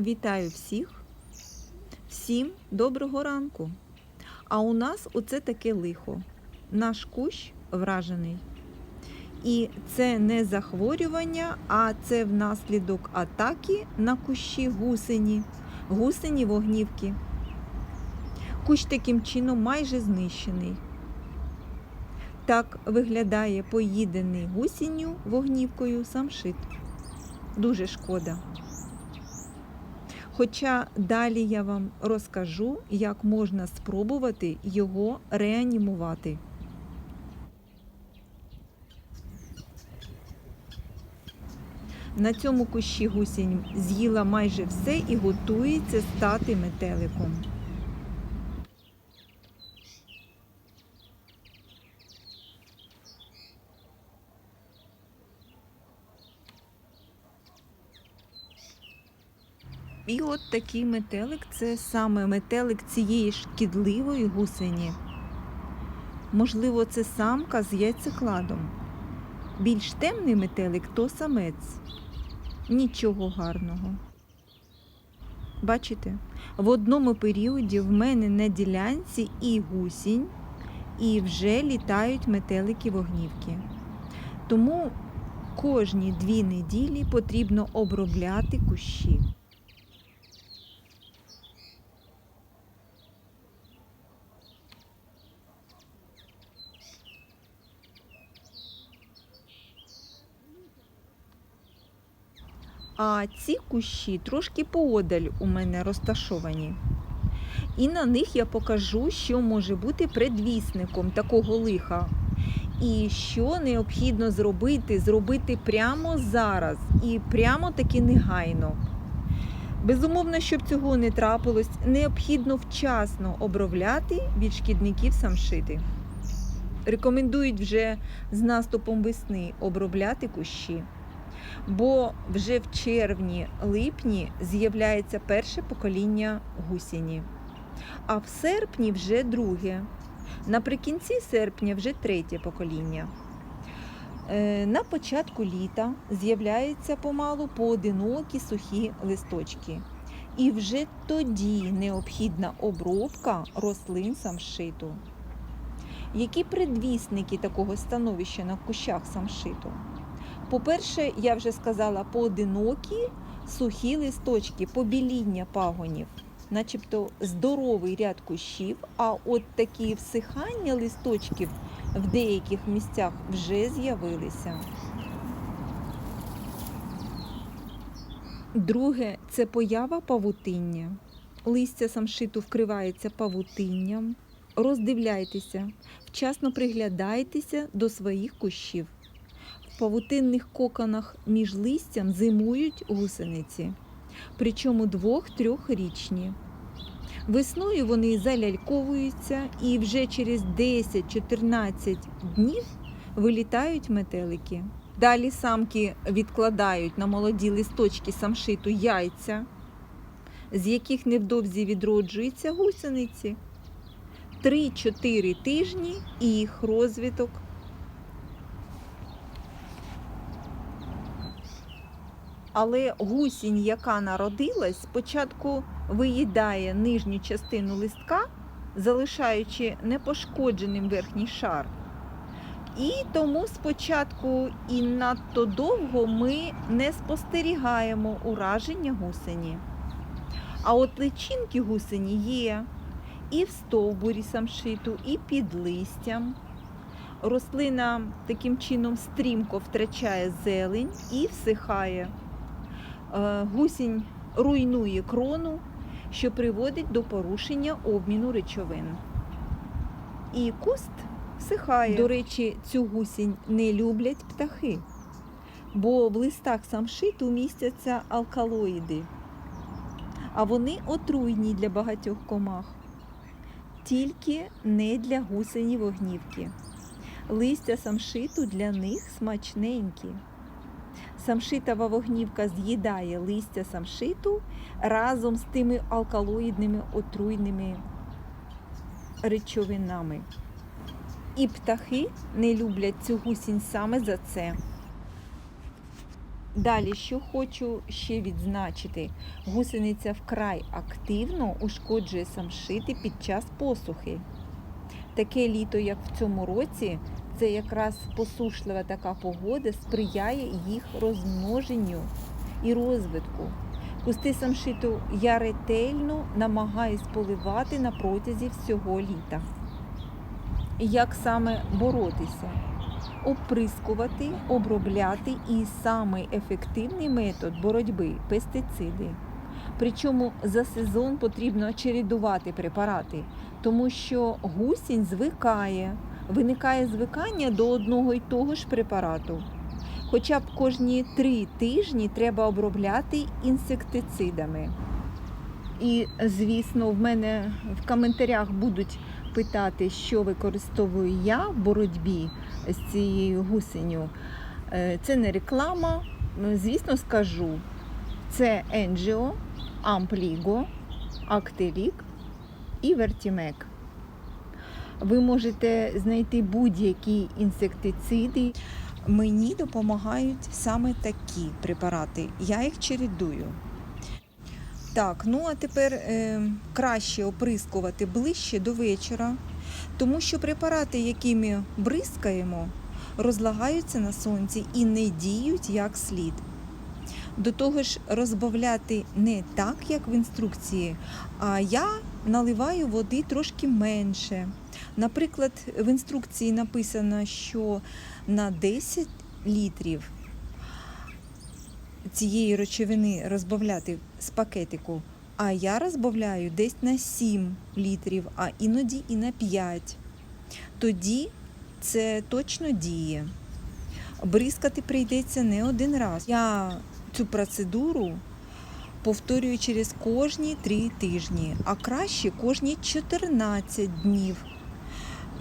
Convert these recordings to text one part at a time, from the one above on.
Вітаю всіх, всім доброго ранку. А у нас оце таке лихо. Наш кущ вражений. І це не захворювання, а це внаслідок атаки на кущі гусені, гусені вогнівки. Кущ таким чином майже знищений. Так виглядає поїдений гусінню вогнівкою самшит. Дуже шкода. Хоча далі я вам розкажу, як можна спробувати його реанімувати. На цьому кущі гусінь з'їла майже все і готується стати метеликом. І от такий метелик це саме метелик цієї шкідливої гусені. Можливо, це самка з яйцекладом. Більш темний метелик то самець. Нічого гарного. Бачите, в одному періоді в мене на ділянці і гусінь, і вже літають метелики вогнівки. Тому кожні дві неділі потрібно обробляти кущі. А ці кущі трошки поодаль у мене розташовані. І на них я покажу, що може бути предвісником такого лиха. І що необхідно зробити, зробити прямо зараз і прямо таки негайно. Безумовно, щоб цього не трапилось, необхідно вчасно обробляти від шкідників самшити. Рекомендують вже з наступом весни обробляти кущі бо вже в червні-липні з'являється перше покоління гусіні, а в серпні вже друге. Наприкінці серпня вже третє покоління. Е, На початку літа з'являються помалу поодинокі сухі листочки. І вже тоді необхідна обробка рослин самшиту. Які предвісники такого становища на кущах самшиту? По-перше, я вже сказала, поодинокі сухі листочки, побіління пагонів, начебто здоровий ряд кущів, а от такі всихання листочків в деяких місцях вже з'явилися. Друге це поява павутиння. Листя самшиту вкривається павутинням. Роздивляйтеся, вчасно приглядайтеся до своїх кущів. Павутинних коконах між листям зимують гусениці, причому двох-трьохрічні. Весною вони заляльковуються і вже через 10-14 днів вилітають метелики. Далі самки відкладають на молоді листочки самшиту яйця, з яких невдовзі відроджуються гусениці. 3-4 тижні і їх розвиток Але гусінь, яка народилась, спочатку виїдає нижню частину листка, залишаючи непошкодженим верхній шар. І тому спочатку і надто довго ми не спостерігаємо ураження гусені. А от личинки гусені є і в стовбурі самшиту, і під листям. Рослина таким чином стрімко втрачає зелень і всихає. Е, гусінь руйнує крону, що приводить до порушення обміну речовин. І куст всихає. До речі, цю гусінь не люблять птахи, бо в листах самшиту містяться алкалоїди, а вони отруйні для багатьох комах, тільки не для гусені вогнівки. Листя самшиту для них смачненькі. Самшитова вогнівка з'їдає листя самшиту разом з тими алкалоїдними отруйними речовинами. І птахи не люблять цю гусінь саме за це. Далі, що хочу ще відзначити, гусениця вкрай активно ушкоджує самшити під час посухи. Таке літо, як в цьому році, це якраз посушлива така погода сприяє їх розмноженню і розвитку. Кусти самшиту я ретельно намагаюсь поливати на протязі всього літа. Як саме боротися? Оприскувати, обробляти і самий ефективний метод боротьби пестициди. Причому за сезон потрібно чередувати препарати, тому що гусінь звикає, виникає звикання до одного й того ж препарату. Хоча б кожні три тижні треба обробляти інсектицидами. І, звісно, в мене в коментарях будуть питати, що використовую я в боротьбі з цією гусеню. Е, Це не реклама, звісно, скажу. Це Енджіо, Ампліго, Актелік і Вертімек. Ви можете знайти будь-які інсектициди. Мені допомагають саме такі препарати. Я їх чередую. Так, ну а тепер е, краще оприскувати ближче до вечора, тому що препарати, якими бризкаємо, розлагаються на сонці і не діють як слід. До того ж, розбавляти не так, як в інструкції, а я наливаю води трошки менше. Наприклад, в інструкції написано, що на 10 літрів цієї речовини розбавляти з пакетику, а я розбавляю десь на 7 літрів, а іноді і на 5. Тоді це точно діє. Бризкати прийдеться не один раз. Я цю процедуру повторюю через кожні 3 тижні, а краще кожні 14 днів.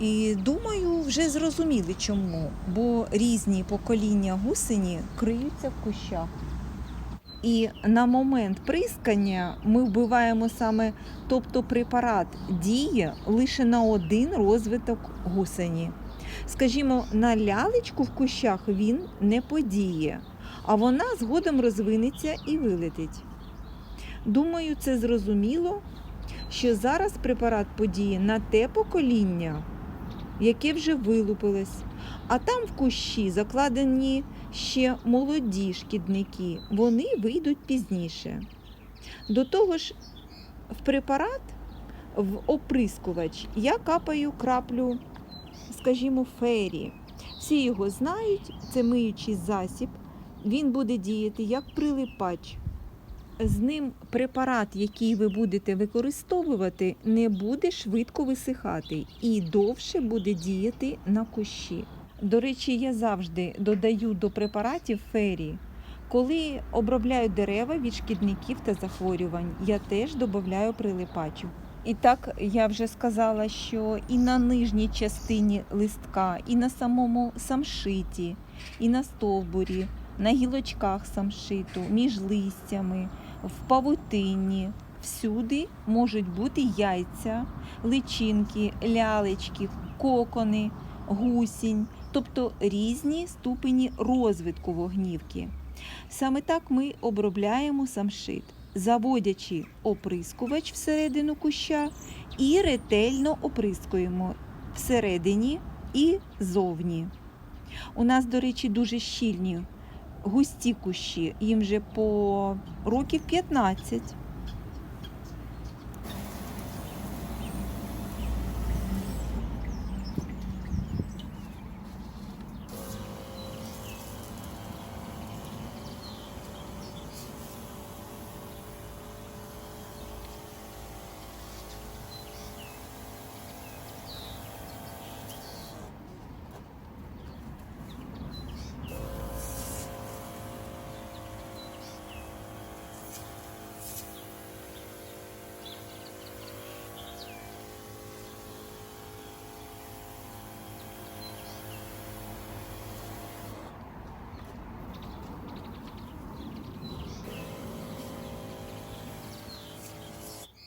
І думаю, вже зрозуміли чому, бо різні покоління гусені криються в кущах. І на момент прискання ми вбиваємо саме, тобто препарат діє лише на один розвиток гусені. Скажімо, на лялечку в кущах він не подіє, а вона згодом розвинеться і вилетить. Думаю, це зрозуміло, що зараз препарат подіє на те покоління, яке вже вилупилось, а там в кущі закладені ще молоді шкідники, вони вийдуть пізніше. До того ж, в препарат, в оприскувач я капаю краплю, скажімо, фері. Всі його знають, це миючий засіб, він буде діяти як прилипач. З ним препарат, який ви будете використовувати, не буде швидко висихати і довше буде діяти на кущі. До речі, я завжди додаю до препаратів фері. Коли обробляю дерева від шкідників та захворювань, я теж додаю прилипачу. І так я вже сказала, що і на нижній частині листка, і на самому самшиті, і на стовбурі, на гілочках самшиту, між листями, в павутинні. Всюди можуть бути яйця, личинки, лялечки, кокони, гусінь, тобто різні ступені розвитку вогнівки. Саме так ми обробляємо самшит, заводячи оприскувач всередину куща і ретельно оприскуємо всередині і зовні. У нас, до речі, дуже щільні густі кущі, їм вже по років 15.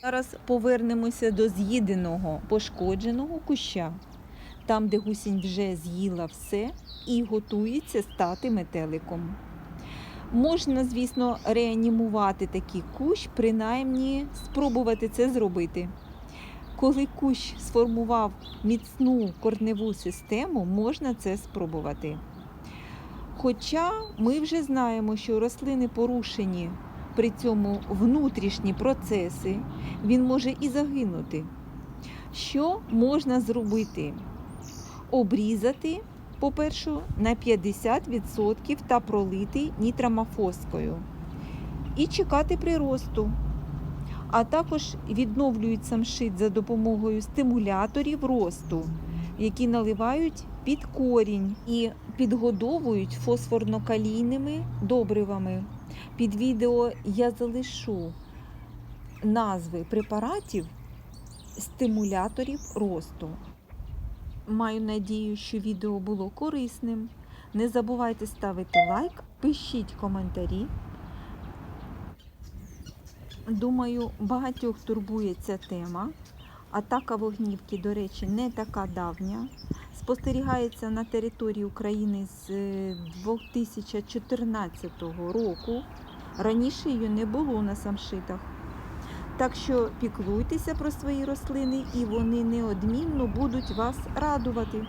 Зараз повернемося до з'їденого пошкодженого куща, там, де гусінь вже з'їла все і готується стати метеликом. Можна, звісно, реанімувати такий кущ, принаймні спробувати це зробити. Коли кущ сформував міцну корневу систему, можна це спробувати. Хоча ми вже знаємо, що рослини порушені при цьому внутрішні процеси, він може і загинути. Що можна зробити? Обрізати, по-перше, на 50% та пролити нітрамофоскою і чекати приросту. А також відновлюють самшит за допомогою стимуляторів росту, які наливають під корінь і підгодовують фосфорно-калійними добривами. Під відео я залишу назви препаратів стимуляторів росту. Маю надію, що відео було корисним. Не забувайте ставити лайк, пишіть коментарі. Думаю, багатьох турбує ця тема. Атака вогнівки, до речі, не така давня. Спостерігається на території України з е, 2014 року. Раніше її не було на самшитах. Так що піклуйтеся про свої рослини і вони неодмінно будуть вас радувати.